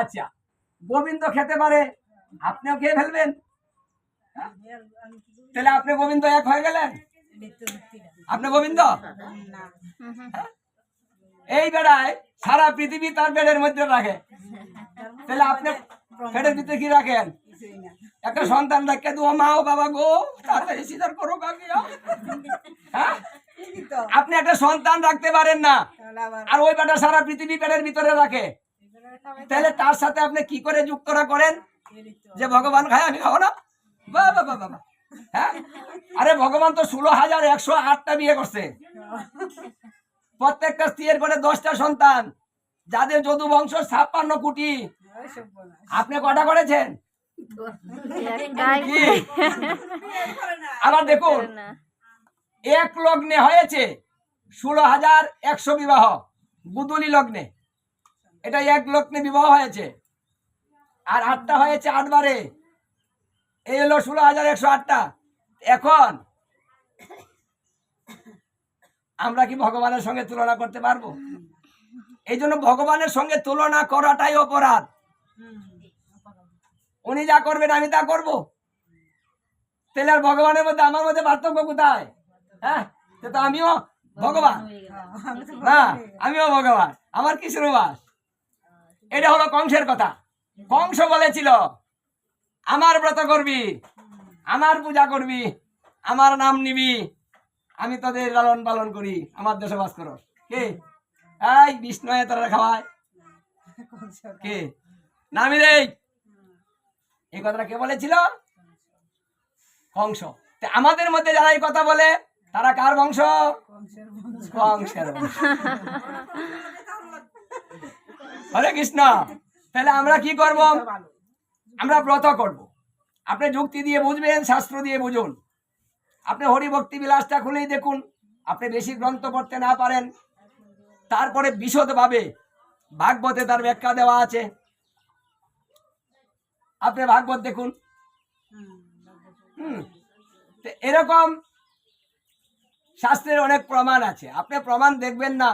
আচ্ছা গোবিন্দ খেতে পারে। আপনিও খেয়ে ফেলবেন। তাহলে আপনি গোবিন্দ এক হয়ে গেলেন? আপনি গোবিন্দ? এই বেড়ায় সারা পৃথিবী তার বেডের মধ্যে রাখে। তাহলে আপনি পেটের ভিতরে কি রাখেন? একটা সন্তান রাখে দু, মা ও বাবা, গো তাড়াতাড়ি করো কাকিয়া হ্যাঁ? আপনি একটা সন্তান রাখতে পারেন না। আর ওই বেটা সারা পৃথিবী পেটের ভিতরে রাখে। তাহলে তার সাথে আপনি কি করে যুক্তরা করেন? যে ভগবান খায় আমি খাব না? বাহ বাহ হ্যাঁ? আরে ভগবান তো ষোলো হাজার একশো আটটা বিয়ে করছে। প্রত্যেকটা স্ত্রীর করে দশটা সন্তান। যাদের যদু বংশ ছাপ্পান্ন কোটি। আপনি কটা করেছেন? আবার দেখুন, এক লগ্নে হয়েছে ষোলো হাজার একশো বিবাহ, গুদুলি লগ্নে। এটা এক লগ্নে বিবাহ হয়েছে। আর আটটা হয়েছে আটবারে। এই হলো ষোলো হাজার একশো আটটা। এখন আমরা কি ভগবানের সঙ্গে তুলনা করতে পারব? এই জন্য ভগবানের সঙ্গে তুলনা করাটাই অপরাধ। উনি যা করবেন আমি তা করব। তাহলে আর ভগবানের মধ্যে আমার মধ্যে পার্থক্য কোথায়? হ্যাঁ? তো আমিও ভগবান। না আমিও ভগবান। আমার কিসের বাস এটা হলো কংসের কথা। কংস বলেছিল আমার ব্রত করবি আমার পূজা করবি আমার নাম নিবি আমি তোদের লালন পালন করি আমার দেশে বাস করো কে? এই বিষ্ণু তারা খাওয়ায়। কে? নামি রে। এই কথাটা কে বলেছিল? কংস। আমাদের মধ্যে যারা এই কথা বলে তারা কার বংশ। কংসের বংশ। হরে কৃষ্ণ। তাহলে আমরা কি করব? আমরা ব্রত করব। আপনি যুক্তি দিয়ে বুঝবেন, শাস্ত্র দিয়ে বুঝুন। আপনি হরিভক্তি বিলাসটা খুলেই দেখুন। আপনি বেশি গ্রন্থ পড়তে না পারেন। তারপরে বিশদভাবে ভাগবতে তার ব্যাখ্যা দেওয়া আছে। আপনি ভাগবত দেখুন। হুম এরকম শাস্ত্রের অনেক প্রমাণ আছে। আপনি প্রমাণ দেখবেন না।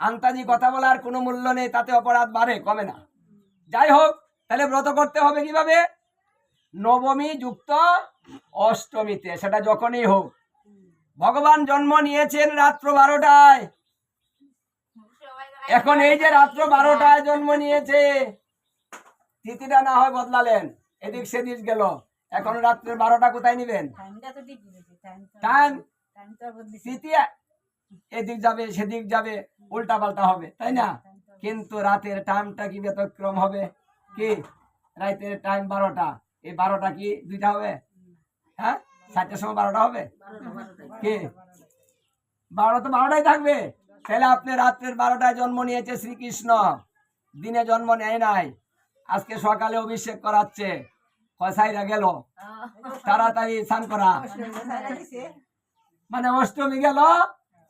আন্তাজি কথা বলার কোনো মূল্য নেই তাতে অপরাধ বাড়ে কমে না। যাই হোক তাহলে ব্রত করতে হবে কীভাবে? নবমী যুক্ত অষ্টমীতে সেটা যখনই হোক। ভগবান জন্ম নিয়েছেন রাত্র বারোটায়। এখন এই যে রাত্র বারোটায় জন্ম নিয়েছে তিথিটা না হয় বদলালেন এদিক সেদিক গেল। এখন রাত্রে বারোটা কোথায় নিবেন? টাইম তিথি এদিক যাবে সেদিক যাবে উল্টা পাল্টা হবে তাই না? কিন্তু রাতের টাইমটা কি ব্যতিক্রম হবে? কি? রাতের টাইম বারোটা। এই বারোটা কি দুইটা হবে? হ্যাঁ? চারটার সময় বারোটা হবে? কি? বারোটা তো বারোটাই থাকবে। তাহলে আপনি রাত্রের বারোটায় জন্ম নিয়েছে শ্রীকৃষ্ণ। দিনে জন্ম নেয় নাই। আজকে সকালে অভিষেক করাচ্ছে। কসাইরা গেল? তাড়াতাড়ি স্নান করা। মানে অষ্টমী গেল?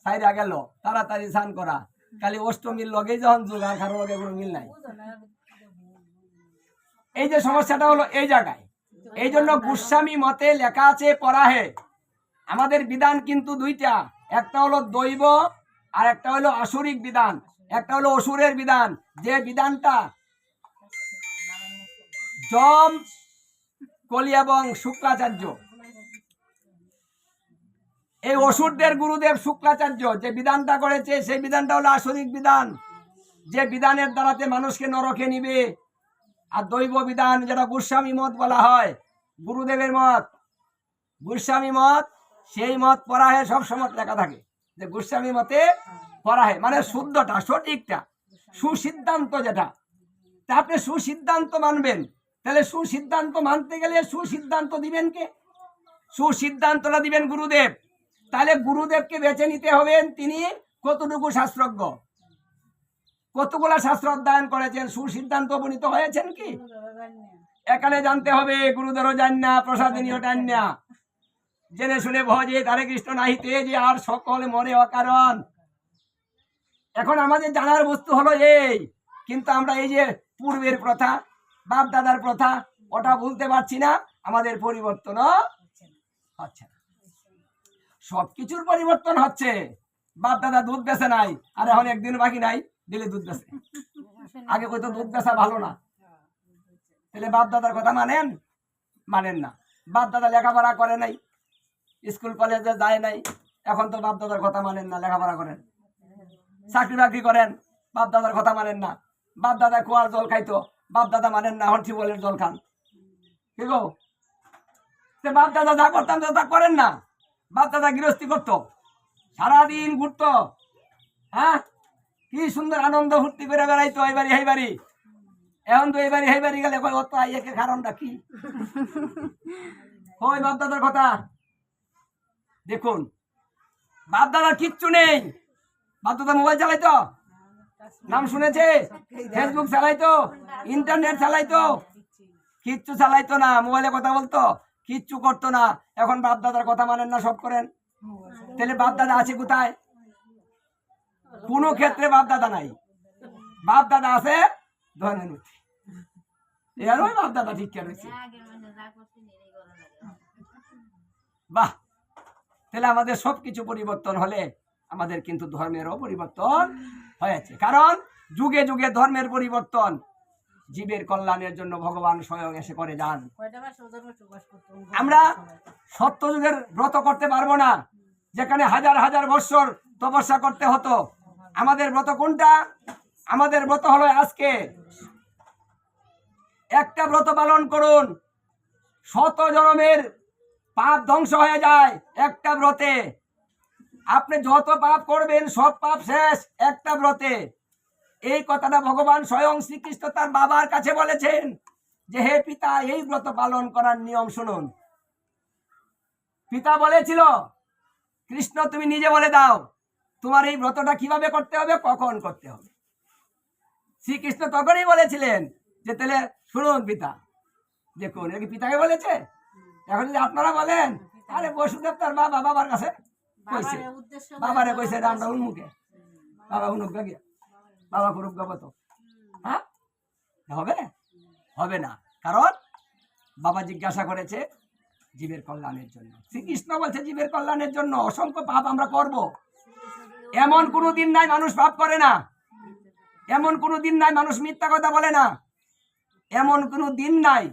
সাইরা গেল, তাড়াতাড়ি স্নান করা। খালি অষ্টমীর লগে যখন যুগ, আর লগে কোনো মিল নাই। এই যে সমস্যাটা হলো এই জায়গায়। এই জন্য গোস্বামী মতে লেখা আছে পড়াহে আমাদের বিধান কিন্তু দুইটা। একটা হলো দৈব, আর একটা হলো আসুরিক বিধান। একটা হলো অসুরের বিধান। যে বিধানটা জম কলি এবং শুক্লাচার্য এই অসুরদের গুরুদেব শুক্লাচার্য যে বিধানটা করেছে, সেই বিধানটা হলো আসরিক বিধান। যে বিধানের দ্বারাতে মানুষকে নরকে নিবে। আর দৈব বিধান যেটা গোস্বামী মত বলা হয়, গুরুদেবের মত। গোস্বামী মত, সেই মত পড়াহে সব সময় লেখা থাকে যে গোস্বামী মতে পড়াহে মানে শুদ্ধটা, সঠিকটা, সুসিদ্ধান্ত যেটা। তা আপনি সুসিদ্ধান্ত মানবেন। তাহলে সুসিদ্ধান্ত মানতে গেলে সুসিদ্ধান্ত দিবেন কে? সুসিদ্ধান্তটা দিবেন গুরুদেব। তাহলে গুরুদেবকে বেছে নিতে হবেন তিনি কতটুকু শাস্ত্রজ্ঞ? কতগুলা শাস্ত্র অধ্যয়ন করেছেন? সুসিদ্ধান্ত উপনীত হয়েছেন কি? এখানে জানতে হবে গুরুদেরও জান না প্রসাদিনীয় টান না জেনে শুনে ভজে তারে কৃষ্ণ নাহিতে যে আর সকল মরে অকারণ। এখন আমাদের জানার বস্তু হলো এই, কিন্তু আমরা এই যে পূর্বের প্রথা বাপ দাদার প্রথা, ওটা ভুলতে পারছি না, আমাদের পরিবর্তনও হচ্ছে না। সবকিছুর পরিবর্তন হচ্ছে। বাপ দাদা দুধ বেছে নাই, আর এখন একদিন বাকি নাই, দিলে দুধ বেছে। আগে কইতো দুধ বেচা ভালো না। তাহলে বাপ দাদার কথা মানেন? মানেন না। বাপ দাদা লেখাপড়া করে নাই, স্কুল কলেজে যায় নাই, এখন তো বাপ দাদার কথা মানেন না, লেখাপড়া করেন। চাকরি বাকরি করেন বাপ দাদার কথা মানেন না। বাপ দাদা কুয়ার জল খাইতো বাপ দাদা মানেন না, এখন টিউবওয়েলের জল খান। কি গো? বাপ দাদা যা করতাম তা করেন না। বাপ দাদা গৃহস্থী করতো। সারাদিন ঘুরতো। হ্যাঁ? কি সুন্দর আনন্দ ফুর্তি করে বেড়াইতো এই বাড়ি এই বাড়ি এখন তো এই বাড়ি এই বাড়ি গেলে অত আইয়াকে কারণটা কি? ওই বাপ দাদার কথা? দেখুন বাপ দাদার কিচ্ছু নেই। বাপ দাদা মোবাইল চালাইতো? নাম শুনেছে? ফেসবুক চালাইতো? ইন্টারনেট চালাইতো? কিচ্ছু চালাইতো না মোবাইলে কথা বলতো? কিচ্ছু করতো না। এখন বাপ দাদার কথা মানেন না, সব করেন। তাহলে বাপ দাদা আছে কোথায়? কোনো ক্ষেত্রে বাপ দাদা নাই। বাপ দাদা আছে ধর্মের বাপ দাদা রয়েছে বাহ! তাহলে আমাদের সবকিছু পরিবর্তন হলে আমাদের কিন্তু ধর্মেরও পরিবর্তন হয়েছে। কারণ যুগে যুগে ধর্মের পরিবর্তন জীবের কল্যাণের জন্য ভগবান স্বয়ং এসে করে যান। আমরা সত্য যুগের ব্রত করতে পারব না। যেখানে হাজার হাজার বৎসর তপস্যা করতে হতো। আমাদের ব্রত কোনটা? আমাদের ব্রত হলো আজকে। একটা ব্রত পালন করুন। শত জনমের পাপ ধ্বংস হয়ে যায় একটা ব্রতে। আপনি যত পাপ করবেন সব পাপ শেষ একটা ব্রতে। এই কথাটা ভগবান স্বয়ং শ্রীকৃষ্ণ তার বাবার কাছে বলেছেন যে হে পিতা এই ব্রত পালন করার নিয়ম শুনুন। পিতা বলেছিল কৃষ্ণ তুমি নিজে বলে দাও তোমার এই ব্রতটা কীভাবে করতে হবে কখন করতে হবে? শ্রীকৃষ্ণ তখনই বলেছিলেন যে তাহলে শুনুন পিতা দেখুন এটা কি পিতাকে বলেছে? এখন যদি আপনারা বলেন আরে বসুদেব তার বাবা বাবার কাছে কইছে। বাবারে কইছে রামটা উন্মুখে। বাবা উন্মুখ গিয়া বাবা করুক তো হ্যাঁ? হবে? হবে না। কারণ বাবা জিজ্ঞাসা করেছে জীবের কল্যাণের জন্য। শ্রীকৃষ্ণ বলছে জীবের কল্যাণের জন্য অসংখ্য পাপ আমরা করব। এমন কোনো দিন নাই মানুষ পাপ করে না। এমন কোনো দিন নাই মানুষ মিথ্যা কথা বলে না। এমন কোনো দিন নাই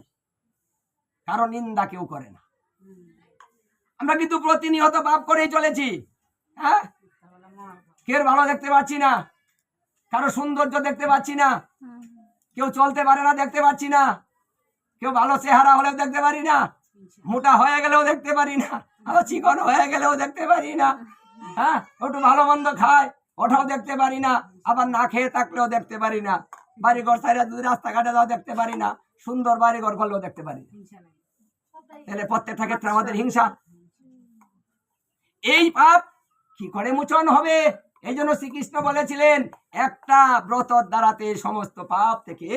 কারণ নিন্দা কেউ করে না। আমরা কিন্তু প্রতিনিয়ত পাপ করেই চলেছি। হ্যাঁ? কেউ ভালো দেখতে পাচ্ছি না। কারও সৌন্দর্য দেখতে পাচ্ছি না। কেউ চলতে পারে না দেখতে পাচ্ছি না। কেউ ভালো চেহারা হলেও দেখতে পারি না। মোটা হয়ে গেলেও দেখতে পারি না। আবার চিকন হয়ে গেলেও দেখতে পারি না। হ্যাঁ একটু ভালো মন্দ খায় ওটাও দেখতে পারি না। আবার না খেয়ে থাকলেও দেখতে পারি না। বাড়ি ঘর সাইডে যদি রাস্তাঘাটে যাও দেখতে পারি না। সুন্দর বাড়ি ঘর করলেও দেখতে পারি না। তাহলে প্রত্যেকটা ক্ষেত্রে আমাদের হিংসা। এই পাপ কি করে মোচন হবে? এই জন্য শ্রীকৃষ্ণ বলেছিলেন, একটা ব্রতর দ্বারাতে সমস্ত পাপ থেকে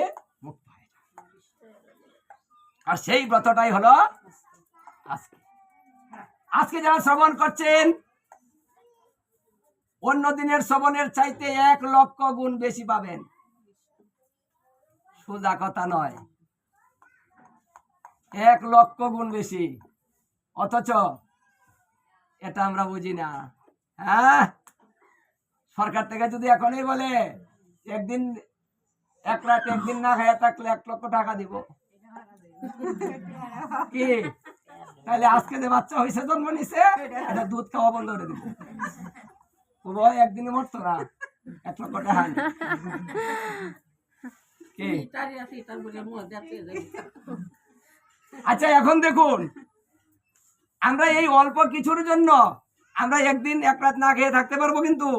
মুক্ত হয়ে আর সেই ব্রতটাই হলো আজকে। আজকে যারা শ্রবণ করছেন, অন্য দিনের শ্রবণের চাইতে এক লক্ষ গুণ বেশি পাবেন। সোজা কথা নয়। এক লক্ষ গুণ বেশি। অথচ এটা আমরা বুঝি না। হ্যাঁ? সরকার থেকে যদি এখনই বলে, একদিন, এক রাত একদিন না খাইয়া থাকলে এক লক্ষ টাকা দিব। কি? তাহলে আজকে যে বাচ্চা হয়েছে, জন্ম নিছে, এটা দুধ খাওয়া বন্ধ করে দিব। একদিনে মরতো না, এক লক্ষ টাকা আচ্ছা এখন দেখুন, আমরা এই অল্প কিছুর জন্য, আমরা একদিন এক রাত না খেয়ে থাকতে পারব কিন্তু।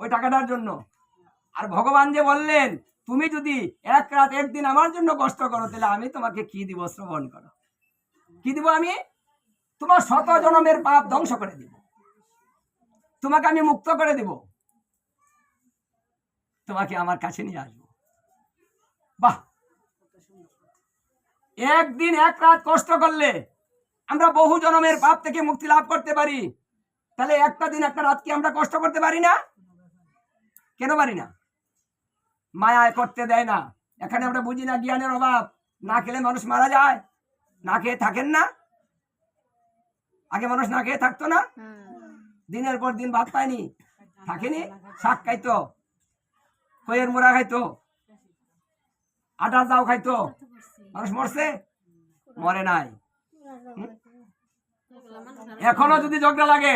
ওই টাকাটার জন্য। আর ভগবান যে বললেন, তুমি যদি এক রাত একদিন আমার জন্য কষ্ট করো, তাহলে আমি তোমাকে কি দিব শ্রবণ করো? কি দিব আমি? তোমার শত জনমের পাপ ধ্বংস করে দিব। তোমাকে আমি মুক্ত করে দিব। তোমাকে আমার কাছে নিয়ে আসব। বাহ! একদিন এক রাত কষ্ট করলে আমরা বহু জনমের পাপ থেকে মুক্তি লাভ করতে পারি। তাহলে একটা দিন, একটা রাত কি আমরা কষ্ট করতে পারি না? কেন পারি না? মায়ায় করতে দেয় না। এখানে আমরা বুঝি না জ্ঞানের অভাব। না খেলে মানুষ মারা যায়। না খেয়ে থাকেন না। আগে মানুষ না খেয়ে থাকতো না। দিনের পর দিন ভাত পায়নি। থাকেনি। শাক খাইতো। খয়ের মোড়া খাইতো। আটার দাও খাইতো। মানুষ মরছে। মরে নাই। এখনও যদি ঝগড়া লাগে